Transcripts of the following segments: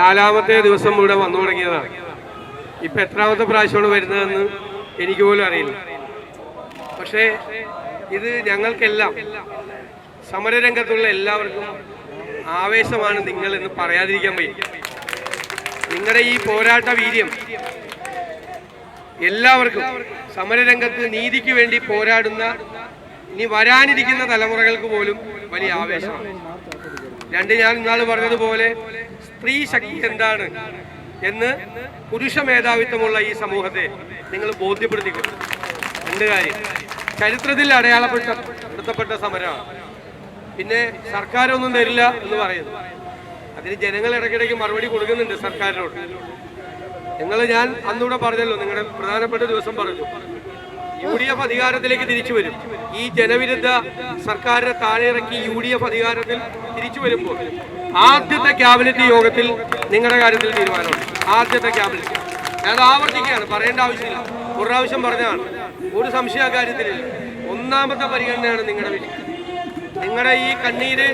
നാലാമത്തെ ദിവസം ഇവിടെ വന്നു തുടങ്ങിയതാണ്. ഇപ്പം എത്രാമത്തെ പ്രാവശ്യമാണ് വരുന്നതെന്ന് എനിക്ക് പോലും അറിയില്ല. പക്ഷേ ഇത് ഞങ്ങൾക്കെല്ലാം സമരരംഗത്തുള്ള എല്ലാവർക്കും ആവേശമാണ് നിങ്ങൾ എന്ന് പറയാതിരിക്കാൻ വയ്യ. നിങ്ങളുടെ ഈ പോരാട്ട വീര്യം എല്ലാവർക്കും സമരരംഗത്ത് നീതിക്ക് വേണ്ടി പോരാടുന്ന ഇനി വരാനിരിക്കുന്ന തലമുറകൾക്ക് പോലും വലിയ ആവേശമാണ്. രണ്ട് ഞാൻ ഇന്നാൾ പറഞ്ഞതുപോലെ സ്ത്രീ ശക്തി എന്താണ് എന്ന് പുരുഷ മേധാവിത്വമുള്ള ഈ സമൂഹത്തെ നിങ്ങൾ ബോധ്യപ്പെടുത്തിക്കും. രണ്ട് കാര്യം. ചരിത്രത്തിൽ അടയാളപ്പെടുത്തപ്പെട്ട സമരമാണ്. പിന്നെ സർക്കാരൊന്നും തരില്ല എന്ന് പറയുന്നു. അതിന് ജനങ്ങൾ ഇടയ്ക്കിടയ്ക്ക് മറുപടി കൊടുക്കുന്നുണ്ട് സർക്കാരിനോട്. നിങ്ങൾ ഞാൻ അന്നുകൂടെ പറഞ്ഞല്ലോ നിങ്ങളുടെ പ്രധാനപ്പെട്ട ദിവസം പറഞ്ഞു. എഫ് അധികാരത്തിലേക്ക് തിരിച്ചു വരും. ഈ ജനവിരുദ്ധ സർക്കാരിനെ താഴെ ഇറക്കി യു ഡി എഫ് അധികാരത്തിൽ തിരിച്ചു വരുമ്പോൾ ആദ്യത്തെ ക്യാബിനറ്റ് യോഗത്തിൽ നിങ്ങളുടെ കാര്യത്തിൽ തീരുമാനമുണ്ട്. ആദ്യത്തെ ക്യാബിനറ്റ്. ഞാൻ ആവർത്തിക്കുകയാണ് പറയേണ്ട ആവശ്യമില്ല. ഒരു പ്രാവശ്യം പറഞ്ഞതാണ്. ഒരു സംശയ കാര്യത്തിലില്ല ഒന്നാമത്തെ പരിഗണനയാണ് നിങ്ങളുടെ വിധി. നിങ്ങളുടെ ഈ കണ്ണീര്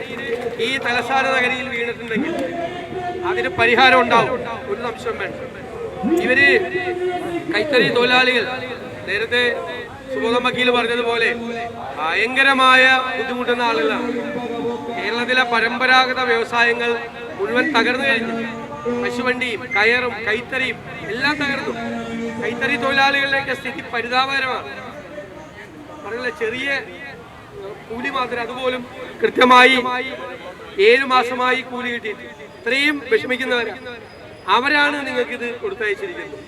ഈ തലസ്ഥാന നഗരിയിൽ വീണിട്ടുണ്ടെങ്കിൽ അതിന് പരിഹാരം ഉണ്ടാവും. ഒരു സംശയം വേണ്ട. ഇവർ കൈത്തറി തൊഴിലാളികൾ. നേരത്തെ സുബോധം വക്കീൽ പറഞ്ഞതുപോലെ ഭയങ്കരമായ ബുദ്ധിമുട്ടുന്ന ആളുകളാണ്. കേരളത്തിലെ പരമ്പരാഗത വ്യവസായങ്ങൾ മുഴുവൻ തകർന്നു കഴിഞ്ഞു. പശുവണ്ടിയും കയറും കൈത്തറിയും എല്ലാം തകർന്നു. കൈത്തറി തൊഴിലാളികളുടെയൊക്കെ സ്ഥിതി പരിതാപകരമാണ്. പറഞ്ഞില്ല ചെറിയ കൂലി മാത്രം അതുപോലും കൃത്യമായി ഏഴു മാസമായി കൂലി കിട്ടിയിട്ട് ഇത്രയും വിഷമിക്കുന്നവരാണ്. അവരാണ് നിങ്ങൾക്കിത് കൊടുത്തയച്ചിരിക്കുന്നത്.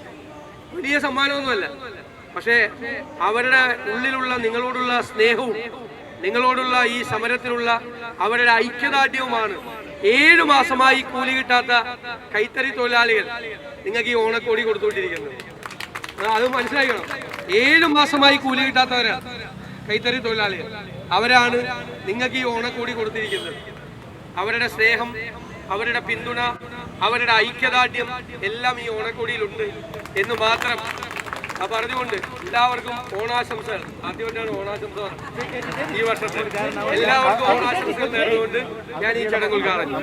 വലിയ സമ്മാനമൊന്നുമല്ല. പക്ഷേ അവരുടെ ഉള്ളിലുള്ള നിങ്ങളോടുള്ള സ്നേഹവും നിങ്ങളോടുള്ള ഈ സമരത്തിലുള്ള അവരുടെ ഐക്യദാർഢ്യവുമാണ് ഏഴു മാസമായി കൂലി കിട്ടാത്ത കൈത്തറി തൊഴിലാളികൾ നിങ്ങൾക്ക് ഈ ഓണക്കോടി കൊടുത്തുകൊണ്ടിരിക്കുന്നത്. അത് മനസ്സിലാക്കണം ഏഴു മാസമായി കൂലി കിട്ടാത്തവരാണ് കൈത്തറി തൊഴിലാളികൾ. അവരാണ് നിങ്ങൾക്ക് ഈ ഓണക്കോടി കൊടുത്തിരിക്കുന്നത്. അവരുടെ സ്നേഹം അവരുടെ പിന്തുണ അവരുടെ ഐക്യദാർഢ്യം എല്ലാം ഈ ഓണക്കോടിയിലുണ്ട് എന്ന് മാത്രം ആ പറഞ്ഞുകൊണ്ട് എല്ലാവർക്കും ഓണാശംസകൾ. ആദ്യമായിട്ടാണ് ഓണാശംസ ഈ വർഷത്തിൽ. എല്ലാവർക്കും ഓണാശംസകൾ നേർന്നുകൊണ്ട് ഞാൻ ഈ ചടങ്ങ് ഉദ്ഘാടനം